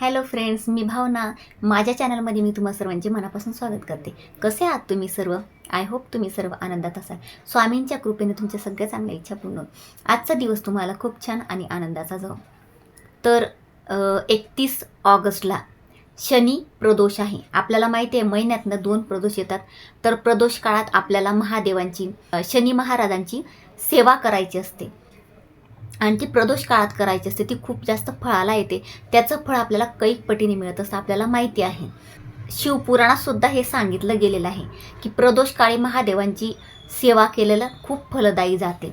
Hello friends मी भावना. माझ्या चॅनलमध्ये मी तुम्हा सर्वांचे मनापासून स्वागत करते. कसे आहात तुम्ही सर्व? आय होप तुम्ही सर्व आनंदात असाल. स्वामींच्या कृपेने तुमच्या सगळ्या चांगल्या इच्छा पूर्ण आजचा दिवस तुम्हाला खूप छान आणि आनंदाचा जाऊ तर एकतीस ऑगस्टला शनी प्रदोष आहे. आपल्याला माहिती आहे महिन्यातनं दोन प्रदोष येतात. तर प्रदोष काळात आपल्याला महादेवांची शनी महाराजांची सेवा करायची असते. आणि ती प्रदोष काळात करायची असते ती खूप जास्त फळाला येते. त्याचं फळ आपल्याला कैक पटीने मिळत असतं आपल्याला माहिती आहे. शिवपुराणातसुद्धा हे सांगितलं गेलेलं आहे की प्रदोष काळी महादेवांची सेवा केलेलं खूप फलदायी जाते.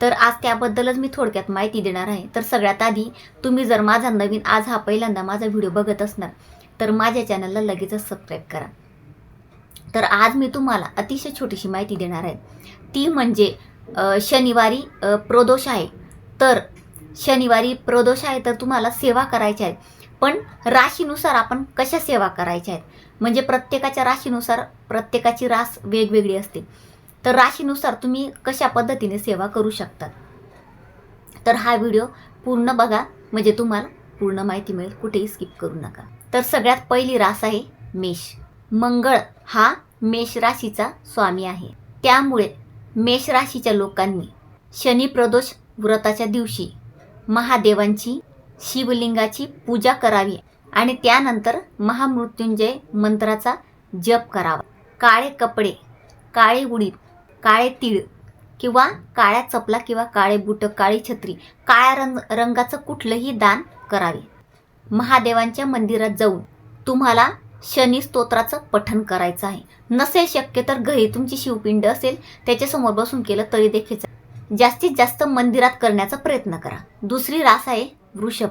तर आज त्याबद्दलच मी थोडक्यात माहिती देणार आहे. तर सगळ्यात आधी तुम्ही जर माझा नवीन आज हा पहिल्यांदा माझा व्हिडिओ बघत असणार तर माझ्या चॅनलला लगेचच सबस्क्राईब करा. तर आज मी तुम्हाला अतिशय छोटीशी माहिती देणार आहे. ती म्हणजे शनिवारी प्रदोष आहे. तर शनिवारी प्रदोष आहे तर तुम्हाला सेवा करायच्या आहेत पण राशीनुसार आपण कशा सेवा करायच्या आहेत? म्हणजे प्रत्येकाच्या राशीनुसार प्रत्येकाची रास वेगवेगळी असते. तर राशीनुसार तुम्ही कशा पद्धतीने सेवा करू शकतात तर हा व्हिडिओ पूर्ण बघा. म्हणजे तुम्हाला पूर्ण माहिती मिळेल. कुठेही स्किप करू नका. तर सगळ्यात पहिली रास आहे मेष. मंगळ हा मेष राशीचा स्वामी आहे. त्यामुळे मेष राशीच्या लोकांनी शनी प्रदोष व्रताच्या दिवशी महादेवांची शिवलिंगाची पूजा करावी आणि त्यानंतर महामृत्युंजय मंत्राचा जप करावा. काळे कपडे काळे उडीद काळे तीळ किंवा काळ्या चपला किंवा काळे बुट काळी छत्री काळ्या रंग रंगाचं कुठलंही दान करावे. महादेवांच्या मंदिरात जाऊन तुम्हाला शनी स्तोत्राचं पठण करायचं आहे. नसेल शक्य तर घरी तुमची शिवपिंड असेल त्याच्यासमोर बसून केलं तरी देखील जास्तीत जास्त मंदिरात करण्याचा प्रयत्न करा. दुसरी रास आहे वृषभ.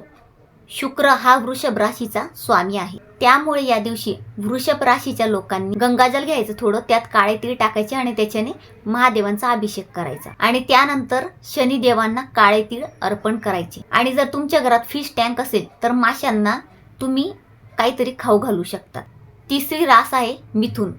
शुक्र हा वृषभ राशीचा स्वामी आहे. त्यामुळे या दिवशी वृषभ राशीच्या लोकांनी गंगाजल घ्यायचं थोडं त्यात काळे तीळ टाकायचे आणि त्याच्याने महादेवांचा अभिषेक करायचा. आणि त्यानंतर शनिदेवांना काळे तीळ अर्पण करायचे. आणि जर तुमच्या घरात फिश टँक असेल तर माशांना तुम्ही काहीतरी खाऊ घालू शकता. तिसरी रास आहे मिथुन.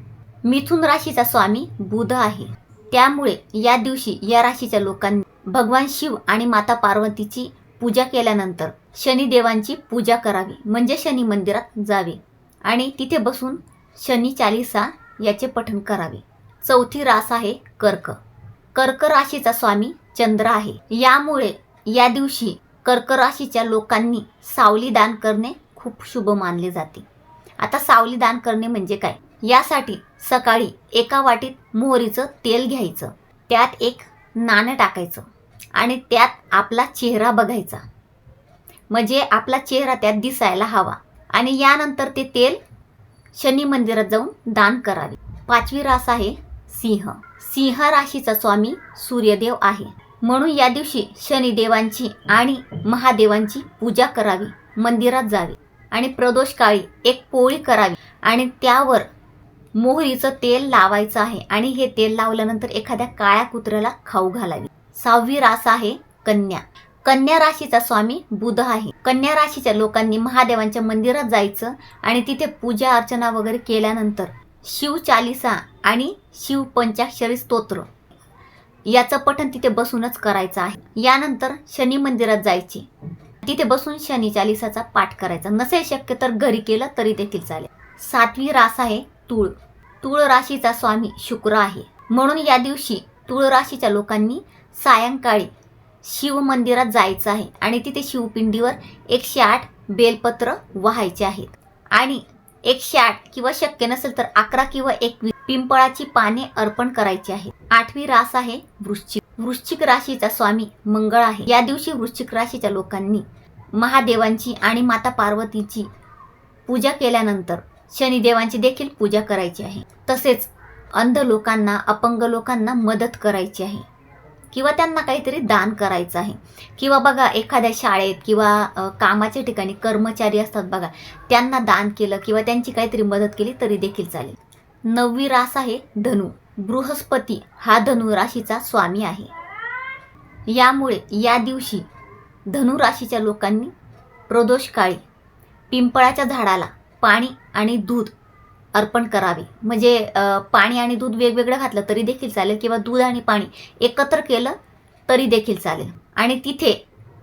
मिथुन राशीचा स्वामी बुध आहे. त्यामुळे या दिवशी या राशीच्या लोकांनी भगवान शिव आणि माता पार्वतीची पूजा केल्यानंतर शनिदेवांची पूजा करावी म्हणजे शनी मंदिरात जावे आणि तिथे बसून शनी चालिसा याचे पठण करावे. चौथी रास आहे कर्क. कर्क राशीचा स्वामी चंद्र आहे. यामुळे या दिवशी कर्क राशीच्या लोकांनी सावली दान करणे खूप शुभ मानले जाते. आता सावली दान करणे म्हणजे काय? यासाठी सकाळी एका वाटीत मोहरीचं तेल घ्यायचं. त्यात एक नाणं टाकायचं आणि त्यात आपला चेहरा बघायचा. म्हणजे आपला चेहरा त्यात दिसायला हवा आणि यानंतर ते तेल शनी मंदिरात जाऊन दान करावे. पाचवी रास आहे सिंह. सिंह राशीचा स्वामी सूर्यदेव आहे. म्हणून या दिवशी शनिदेवांची आणि महादेवांची पूजा करावी मंदिरात जावे आणि प्रदोष काळी एक पोळी करावी आणि त्यावर मोहरीचं तेल लावायचं आहे आणि हे तेल लावल्यानंतर एखाद्या काळ्या कुत्र्याला खाऊ घालावी. सहावी रास आहे कन्या. कन्या राशीचा स्वामी बुध आहे. कन्या राशीच्या लोकांनी महादेवांच्या मंदिरात जायचं आणि तिथे पूजा अर्चना वगैरे केल्यानंतर शिव चालिसा आणि शिव पंचाक्षरी स्तोत्र याचं पठण तिथे बसूनच करायचं आहे. यानंतर शनी मंदिरात जायचे. तिथे बसून शनी चालिसाचा पाठ करायचा. नसेल शक्य तर घरी केलं तरी देखील चालेल. सातवी रास आहे तूळ. तुळ राशीचा स्वामी शुक्र आहे. म्हणून या दिवशी तुळ राशीच्या लोकांनी सायंकाळी शिव मंदिरात जायचं आहे आणि तिथे शिवपिंडीवर एकशे आठ बेलपत्र वाहायचे आहेत. आणि एकशे आठ किंवा शक्य नसेल तर अकरा किंवा एकवीस पिंपळाची पाने अर्पण करायची आहेत. आठवी रास आहे वृश्चिक वृश्चिक राशीचा स्वामी मंगळ आहे. या दिवशी वृश्चिक राशीच्या लोकांनी महादेवांची आणि माता पार्वतीची पूजा केल्यानंतर शनिदेवांची देखील पूजा करायची आहे. तसेच अंध लोकांना अपंग लोकांना मदत करायची आहे. किंवा त्यांना काहीतरी दान करायचं आहे. किंवा बघा एखाद्या शाळेत किंवा कामाच्या ठिकाणी कर्मचारी असतात बघा त्यांना दान केलं किंवा त्यांची काहीतरी मदत केली तरी देखील चालेल. नववी रास आहे धनु. बृहस्पती हा धनु राशीचा स्वामी आहे. यामुळे या दिवशी धनु राशीच्या लोकांनी प्रदोष काळी पिंपळाच्या झाडाला पाणी आणि दूध अर्पण करावे. म्हणजे पाणी आणि दूध वेगवेगळं घातलं तरी देखील चालेल किंवा दूध आणि पाणी एकत्र केलं तरी देखील चालेल. आणि तिथे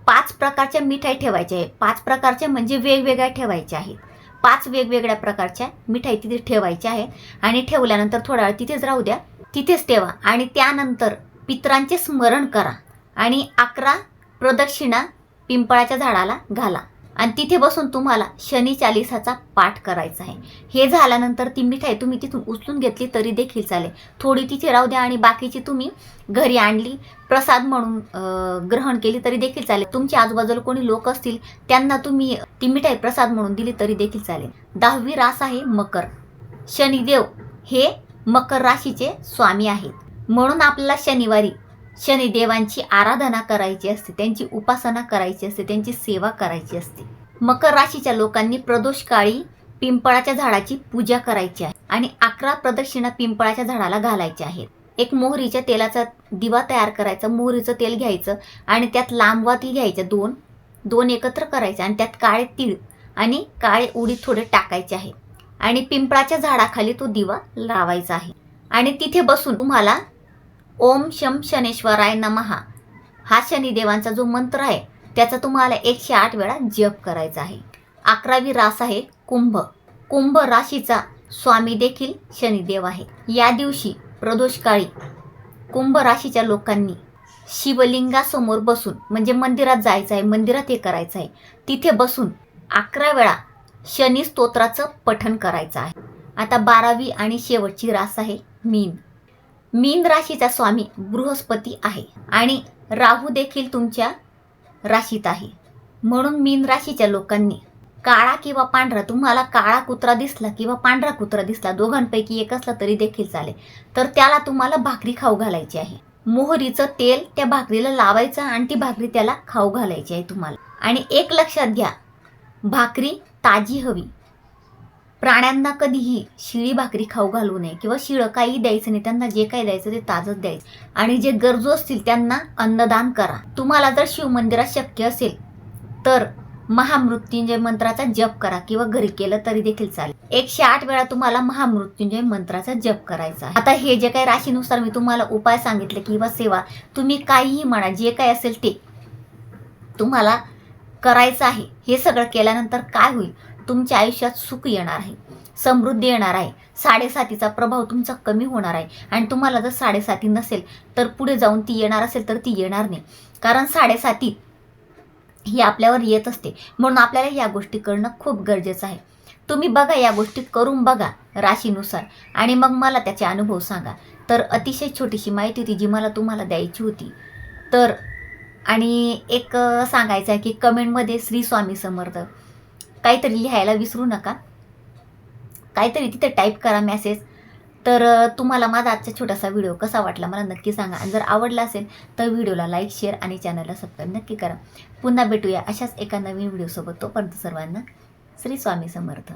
पाच प्रकारच्या मिठाई ठेवायच्या आहे पाच प्रकारच्या म्हणजे वेगवेगळ्या ठेवायच्या आहेत. पाच वेगवेगळ्या प्रकारच्या मिठाई तिथे ठेवायच्या आहे आणि ठेवल्यानंतर थोडा वेळ तिथेच राहू द्या. तिथेच ठेवा. आणि त्यानंतर पित्रांचे स्मरण करा. आणि अकरा प्रदक्षिणा पिंपळाच्या झाडाला घाला. आणि तिथे बसून तुम्हाला शनी चालिसाचा पाठ करायचा आहे. हे झाल्यानंतर ती मिठाई तुम्ही तिथून उचलून घेतली तरी देखील चालेल. थोडी तिथे राहू द्या आणि बाकीची तुम्ही घरी आणली प्रसाद म्हणून ग्रहण केली तरी देखील चालेल. तुमच्या आजूबाजूला कोणी लोक असतील त्यांना तुम्ही ती मिठाई प्रसाद म्हणून दिली तरी देखील चालेल. दहावी रास आहे मकर. शनिदेव हे मकर राशीचे स्वामी आहेत. म्हणून आपल्याला शनिवारी शनिदेवांची आराधना करायची असते त्यांची उपासना करायची असते त्यांची सेवा करायची असते. मकर राशीच्या लोकांनी प्रदोष काळी पिंपळाच्या झाडाची पूजा करायची आहे आणि अकरा प्रदक्षिणा पिंपळाच्या झाडाला घालायच्या आहेत. एक मोहरीच्या तेलाचा दिवा तयार करायचा मोहरीचं तेल घ्यायचं आणि त्यात लांब घ्यायचं घ्यायच्या दोन दोन एकत्र करायचे आणि त्यात काळे तीळ आणि काळे उडीद थोडे टाकायचे आहे आणि पिंपळाच्या झाडाखाली तो दिवा लावायचा आहे. आणि तिथे बसून तुम्हाला ओम शम शनेश्वराय नमहा हा शनिदेवांचा जो मंत्र आहे त्याचा तुम्हाला एकशे आठ वेळा जप करायचा आहे. अकरावी रास आहे कुंभ. कुंभ राशीचा स्वामी देखील शनिदेव आहे. या दिवशी प्रदोषकाळी कुंभ राशीच्या लोकांनी शिवलिंगासमोर बसून म्हणजे मंदिरात जायचं आहे मंदिरात हे करायचं आहे तिथे बसून अकरा वेळा शनी स्तोत्राचं पठण करायचं आहे. आता बारावी आणि शेवटची रास आहे मीन. मीन राशीचा स्वामी बृहस्पती आहे आणि राहू देखील तुमच्या राशीत आहे. म्हणून मीन राशीच्या लोकांनी काळा किंवा पांढरा तुम्हाला काळा कुत्रा दिसला किंवा पांढरा कुत्रा दिसला दोघांपैकी एक असला तरी देखील चालेल. तर त्याला तुम्हाला भाकरी खाऊ घालायची आहे. मोहरीचं तेल त्या भाकरीला लावायचं आणि ती भाकरी त्याला खाऊ घालायची आहे तुम्हाला. आणि एक लक्षात घ्या भाकरी ताजी हवी. प्राण्यांना कधीही शिळी भाकरी खाऊ घालू नये किंवा शिळं काही द्यायचं नाही त्यांना जे काही द्यायचं ते ताजंच द्यायचं. आणि जे गरजू असतील त्यांना अन्नदान करा. तुम्हाला जर शिवमंदिरात शक्य असेल तर महामृत्युंजय मंत्राचा जप करा किंवा घरी केलं तरी देखील चालेल. एकशे आठ वेळा तुम्हाला महामृत्युंजय मंत्राचा जप करायचा आता हे जे काही राशीनुसार मी तुम्हाला उपाय सांगितले किंवा सेवा तुम्ही काहीही म्हणा जे काही असेल ते तुम्हाला करायचं आहे. हे सगळं केल्यानंतर काय होईल? तुमच्या आयुष्यात सुख येणार आहे समृद्धी येणार आहे साडेसातीचा प्रभाव तुमचा कमी होणार आहे. आणि तुम्हाला जर साडेसाती नसेल तर पुढे जाऊन ती येणार असेल तर ती येणार नाही. कारण साडेसाती ही आपल्यावर येत असते. म्हणून आपल्याला या गोष्टी करणं खूप गरजेचं आहे. तुम्ही बघा या गोष्टी करून बघा राशीनुसार. आणि मग मला त्याचे अनुभव सांगा. तर अतिशय छोटीशी माहिती होती जी मला तुम्हाला द्यायची होती. तर आणि एक सांगायचं आहे की कमेंटमध्ये श्री स्वामी समर्थ. काहीतरी लिहायला विसरू नका. काहीतरी तिथे टाईप करा मेसेज तर तुम्हाला माझा आजचा छोटासा व्हिडिओ कसा वाटला मला नक्की सांगा. आणि जर आवडला असेल तर व्हिडिओला लाईक शेअर आणि चॅनलला सबस्क्राईब नक्की करा. पुन्हा भेटूया अशाच एका नवीन व्हिडिओसोबत तोपर्यंत सर्वांना श्री स्वामी समर्थ.